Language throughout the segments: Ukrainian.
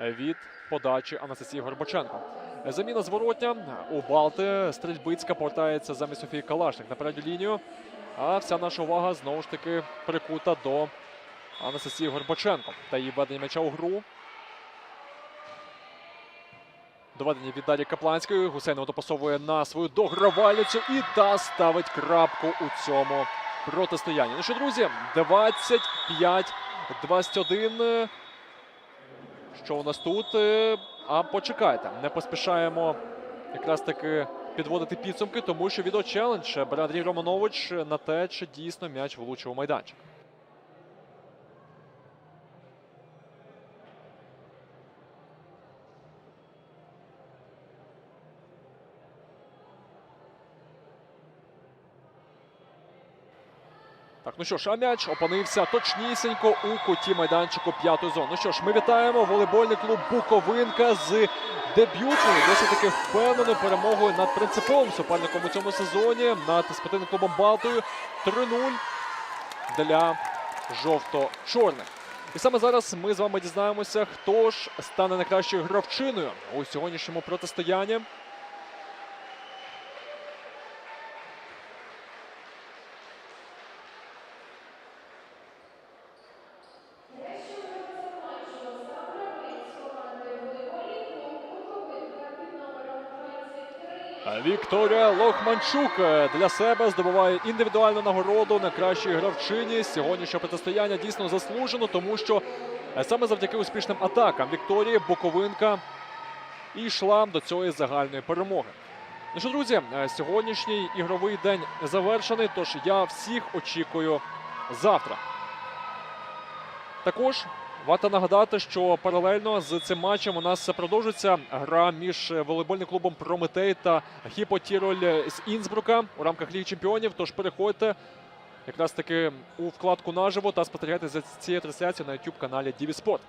від подачі Анастасії Горбаченко. Заміна зворотня у Балти. Стрільбицька повертається замість Софії Калашник на передню лінію. А вся наша увага знову ж таки прикута до Анастасії Горбаченко та її введення м'яча у гру. Доведення від Дар'ї Капланської. Гусейнова допасовує на свою догравальницю і та ставить крапку у цьому протистоянні. Ну що, друзі, 25-21. Що у нас тут? Е, А почекайте, не поспішаємо якраз таки підводити підсумки, тому що відеочелендж бере Андрій Романович на те, чи дійсно м'яч влучив у майданчик. Так, ну що ж, а м'яч опинився точнісінько у куті майданчику п'ятої зони. Ну що ж, ми вітаємо волейбольний клуб Буковинка з дебютною, досить таки впевненою перемогою над принциповим суперником у цьому сезоні над спортивним клубом Балтою 3-0 для жовто-чорних. І саме зараз ми з вами дізнаємося, хто ж стане найкращою гравчиною у сьогоднішньому протистоянні. Вікторія Лохманчук е, для себе здобуває індивідуальну нагороду найкращої гравчині. Сьогоднішнє протистояння дійсно заслужено, тому що е, саме завдяки успішним атакам Вікторії Боковинка і йшла до цієї загальної перемоги. Ну що, друзі, е, сьогоднішній ігровий день завершений. Тож я всіх очікую завтра. Також варто нагадати, що паралельно з цим матчем у нас продовжується гра між волейбольним клубом Прометей та Хіпотіроль з Інсбрука у рамках Ліги Чемпіонів. Тож переходьте якраз таки у вкладку наживо та спостерігайте за цією трансляцією на youtube каналі Діві Спорт.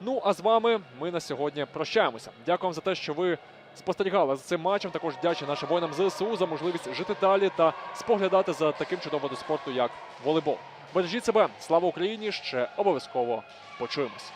Ну а з вами ми на сьогодні прощаємося. Дякую вам за те, що ви спостерігали за цим матчем. Також дячі нашим воїнам ЗСУ за можливість жити далі та споглядати за таким чудовим спорту, як волейбол. Бережіть себе, слава Україні! Ще обов'язково почуємось.